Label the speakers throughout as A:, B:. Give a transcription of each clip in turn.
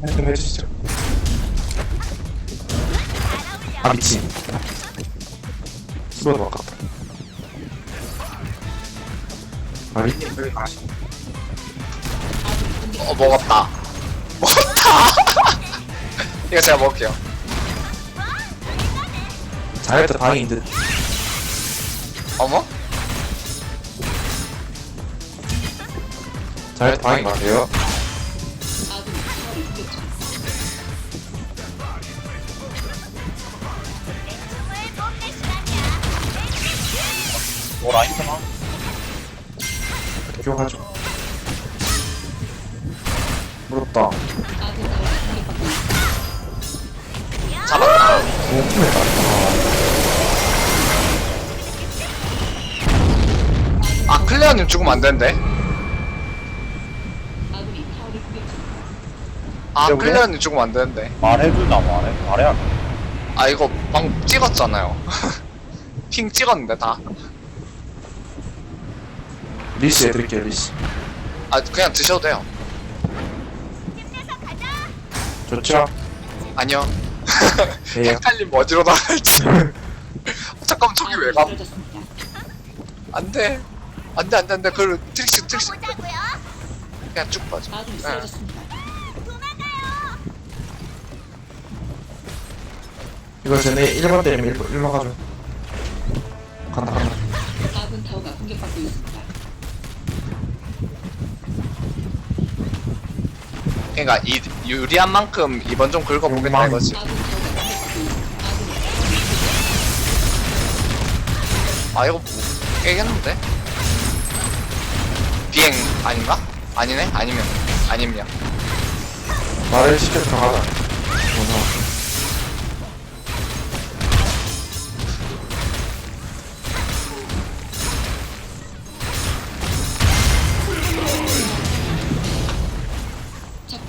A: 좀 해주시죠. 아, 미친. 수고도 아깝다. 아, 미친. 여기 가시.
B: 어 먹었다 먹었다 이거 제가 먹을게요
A: 잘했다, 다행인 듯.
B: 어머?
A: 잘했다, 것 같아요.
C: 라인이잖아.
A: 기억하죠. 무섭다.
B: 잡았다
A: 너무 팀했다.
B: 아 클레어님 죽으면 안 되는데 아
C: 근데 우리-
B: 클레어님 죽으면 안 되는데
C: 말해준다 말해. 말해야 돼.
B: 아 이거 방 찍었잖아요 핑 찍었는데 다
A: 리시 해드릴게요, 리시.
B: 아 그냥 드셔도 돼요
A: 좋죠?
B: 아니요
A: 해요.
B: 헷갈리면 어디로 나갈지 잠깐만 저기 왜 가? 안돼 안돼 안돼 안돼 그 트릭스 트릭스 그냥 쭉 빠져 네.
A: 이거 전에 1번 때리면 1번, 1번 가죠. 간다, 간다.
D: 아군 타워가 공격받고 있습니다.
B: 그러니까 이 유리한 만큼 이번 좀 긁어보겠다 이거지
D: 공격받고 있습니다. 아군이
B: 아 이거 뭐 깨겠는데? 비행 아닌가? 아니네? 아니면 아니면
A: 말을 시켜 들어가자.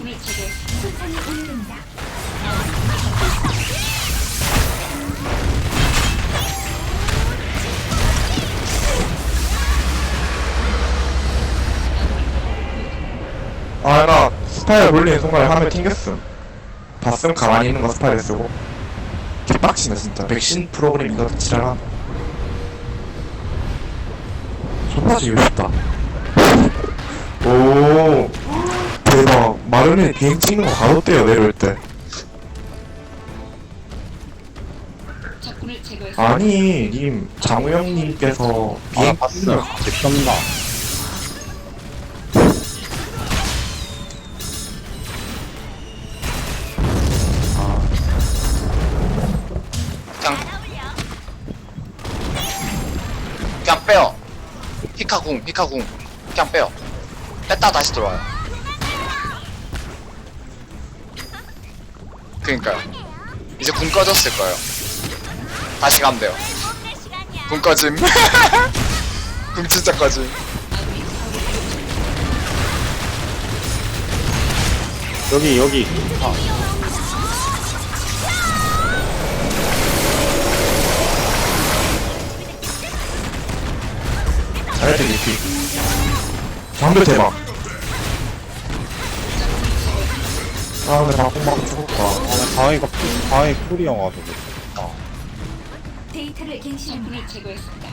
D: 적군을 제거했습니다.
A: 아, 나 스파이어 돌리는 순간에 화면 튕겼음. 봤음 가만히 있는 거 스파이어 쓰고. 개빡치네, 진짜. 백신 프로그램 이거 지랄한. 존나 지고 싶다. 오, 대박. 마른에 비행 찍는 거 가뒀대요, 내려올 때.
D: 적군을 제거했습니다.
A: 아니, 님, 장우영님께서
C: 아,
A: 비행
C: 봤어.
A: 찍는 거
C: 미쳤나.
B: 그냥 그냥 빼요 히카궁 히카궁 그냥 빼요 뺐다 다시 들어와요 그니까요 이제 궁 꺼졌을 거예요 다시 가면 돼요 궁 꺼짐 궁 진짜 꺼짐
C: 여기 여기. 아,
A: 잘했대, 리피. 장배 대박. 아, 근데 방송방 죽었다.
C: 아, 다행이가 다행히 쿨이어가지고. 아,
D: 데이터를 갱신합니다. 적군을 제거했습니다.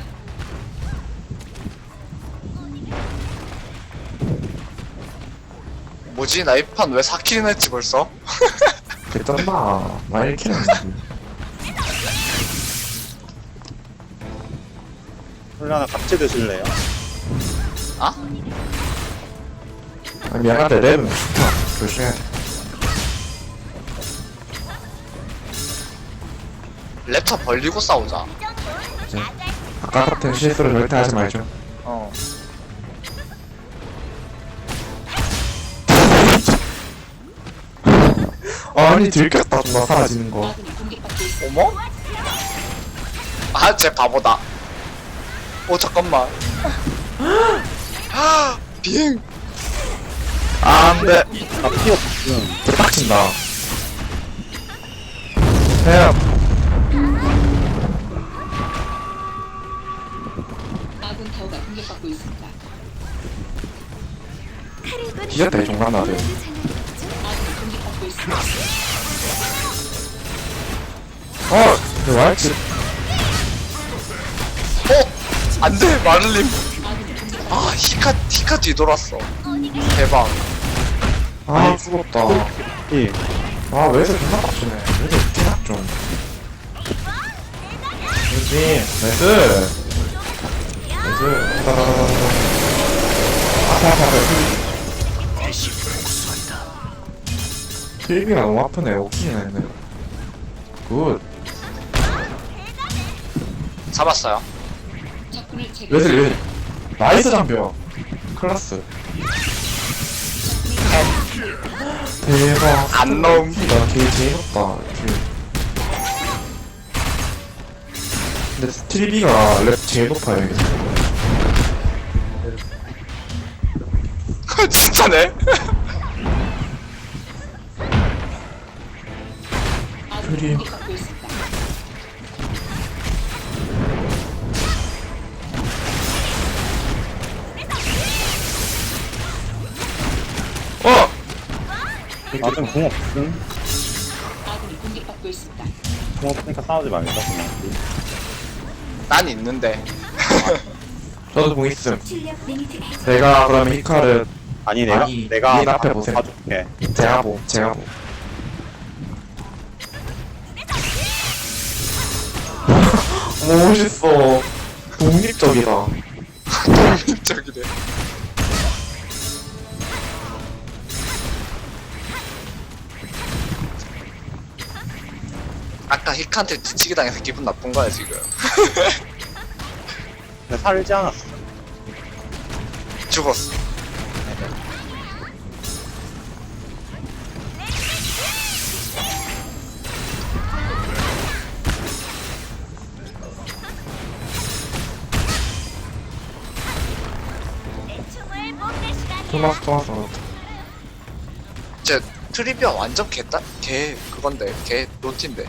B: 뭐지 나 이 판 왜 4킬이나 했지 벌써?
A: 개쩐다. 많이 이렇게 했는데.
C: 훌라나 같이 드실래요?
B: 아?
A: 아, 미안한데, 랩은 좋다. 조심해.
B: 랩터 벌리고 싸우자
A: 이제 아까 같은 실수를 절대 하지 말죠.
B: 어
A: 아니, 들켰다, 나 사라지는 거.
B: 어머? 아, 쟤 바보다. 오, 잠깐만. 비행.
A: 아, 안 돼.
C: 나 피어 지금.
A: 개빡친다. 해야
D: 공격받고 있습니다.
A: 뒤졌다, 이 종간 나들.
D: 아군이 공격받고
A: 어! 근데 와이치
B: 어? 안돼 마를림 아 히카 히카 뒤돌았어. 대박.
A: 아 죽었다.
C: 이.
A: 아 왜서 존나 빡치네. 왜서 이렇게 좀. 그렇지. 나이스 앞에 앞에 앞에 트리비가 너무 아프네. 오키진 했네. 굿.
B: 잡았어요.
A: 웨슬리 웨슬리. 나이스 장벽. 클라스. 대박.
B: 안 넣음.
A: 나 되게 재밌었다 근데 스트리비가 랩 제일 높아요 여기서
B: 진짜네
D: 아군이
A: 그림. 어!
C: 나좀 공 없음
D: 아군이 공격받고 있습니다.
C: 공 없으니까 싸우지 말자 그냥
B: 난 있는데
A: 저도 공 있음
D: 실력 리미트 해제.
A: 내가 그러면 히카를
C: 아니 내가
A: 아니,
C: 내가
A: 닌 앞에 보세요.
C: 봐줄게.
A: 제가 보 제가 보 멋있어. 독립적이다.
B: 독립적이래 아까 히카한테 뒤치기 당해서 기분 나쁜 거야 지금.
C: 근데 살지 않았어.
B: 죽었어
A: 토마스 토마스
B: 제 트리비아 완전 개따 개 그건데 개 노티인데.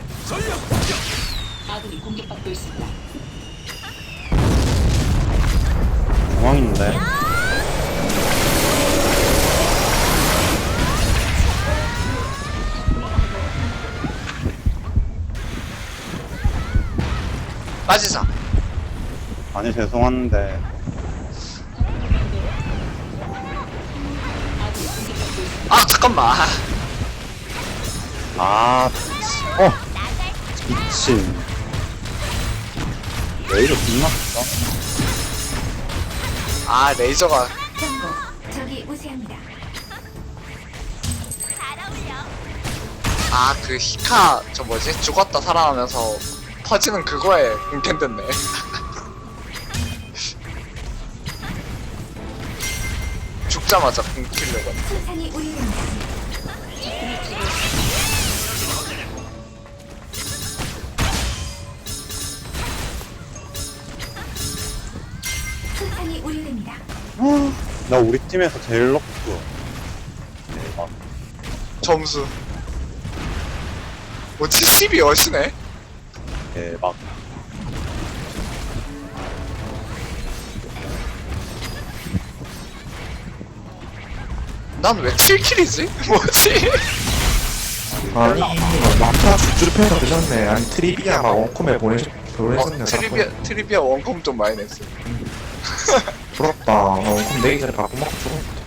D: 아군이 공격받고 있습니다.
C: 공항인데.
B: 빠지자.
C: 아니 죄송한데
D: 아
B: 잠깐만
C: 아 어! 미친 왜 이렇게 빛났어?
B: 아 레이저가
D: 경고. 적이 우세합니다.
B: 아 그 히카 저 뭐지 죽었다 살아나면서 퍼지는 그거에 공캔됐네
D: 순산이 우려됩니다. 적군을 제거했습니다. 순산이 우려됩니다.
C: 나 우리 팀에서 제일 높고 대박
B: 점수 뭐 70이 얼씨네
C: 대박
B: 난 왜 7킬이지? 뭐지?
A: 아니 막타 주주를 패서 되셨네 아니 트리비아 막 원콤에 보내셨
B: 어,
A: 보내셨네
B: 트리비아, 트리비아 원컴 좀 많이 냈어
A: 부럽다 나 원콤 내기 전에 바꿔 먹고
D: 있습니다.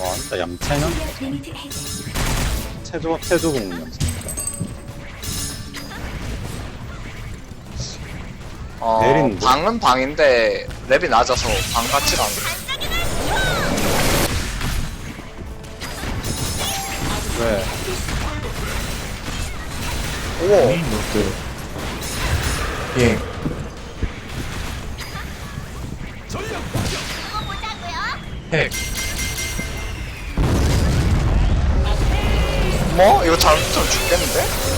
C: 와 진짜 얌체는
D: 실력 리미트 해제.
C: 체조 체조 공룡
B: 어,
C: 내린 뭐?
B: 방은 방인데 랩이 낮아서 방 같지가 않아
C: 왜
B: 오
A: 이것들 예 핵
B: 뭐? 이거 잘못하면 죽겠는데?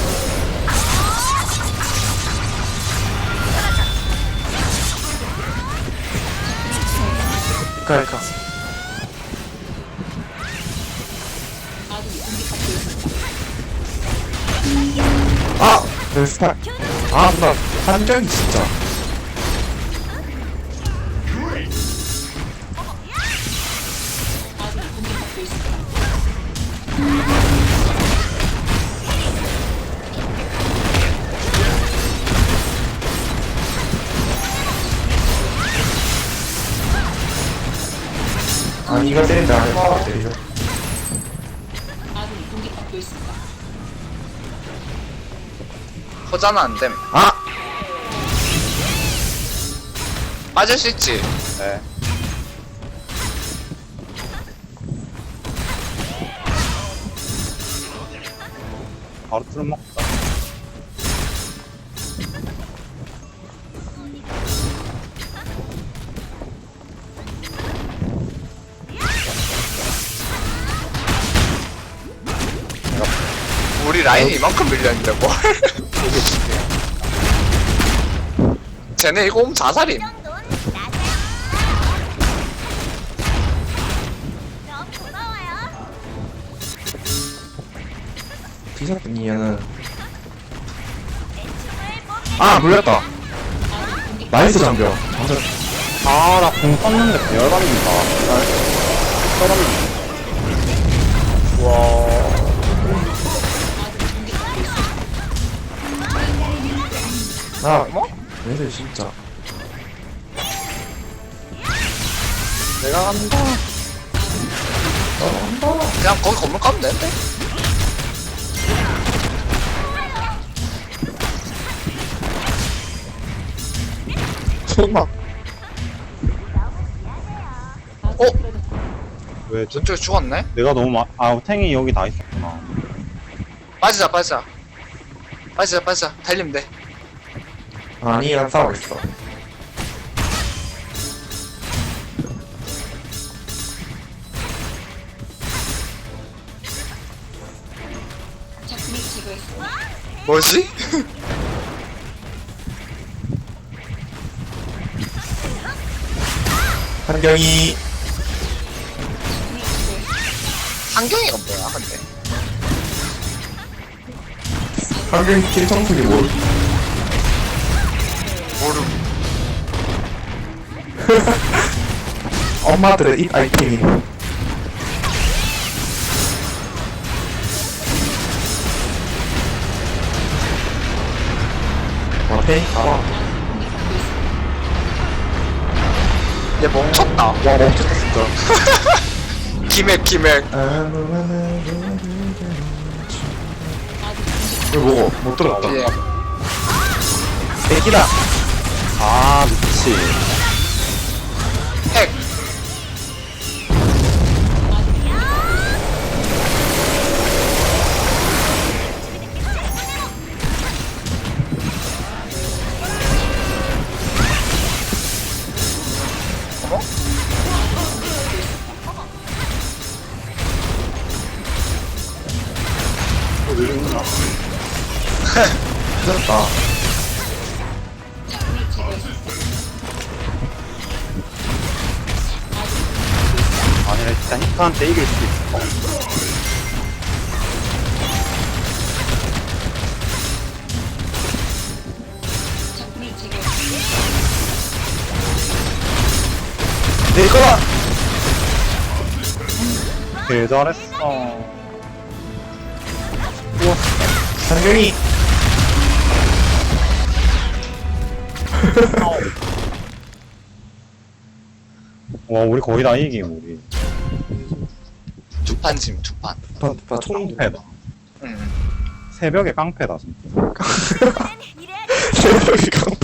D: 있습니다.
A: 아! 내 스타일 아 누나 한정이 진짜 아니 이거 때린다 아 때리죠.
B: 허자는 안됨
A: 아!
B: 빠질 수 있지
C: 네. 바로 뚫먹
B: 우리 라인이 이만큼 밀렸는데 뭘? 쟤네 이거 오면 자살임.
A: 비석이는 아 물렸다. 나이스 장벽. 완전
C: 아, 나공 썼는데 배열받는다. 떨
A: 나 얘들 진짜.
C: 내가 간다.
B: 그냥 거기 건물 가면 되는데?
A: 손막
B: 어?
C: 왜, 저,
B: 저쪽에 죽었네?
C: 내가 너무 마, 아, 탱이 여기 다 있었구나.
B: 빠지자 빠지자. 빠지자 빠지자. 달리면 돼
A: 아니 난 싸우고 있어.
B: 뭐지?
A: 한경이
B: 한경이가 뭐야 근데
A: 한경이 킬 청소기
B: 모름
A: 엄마들의 입 아이템이. 와 페이 가봐
D: 공격받고 있습니다.
B: 얘 멈췄다.
A: 와 멈췄다 진짜.
B: 기맥 기맥.
A: 왜 먹어 못 들었다.
B: 예.
A: 애기다
C: 아, 미치.
B: 핵.
D: 적군을
C: 히카한테 이길 수
D: 제거했습니다.
A: 내 거다
C: 개 잘했어.
A: 한경이
C: 와, 우리 거의 다 이김, 우리.
B: 두판. 짐 두판
A: 봐봐 총
C: 깡패다.
B: 응
C: 새벽에 깡패다, 진짜.
A: 새벽이 강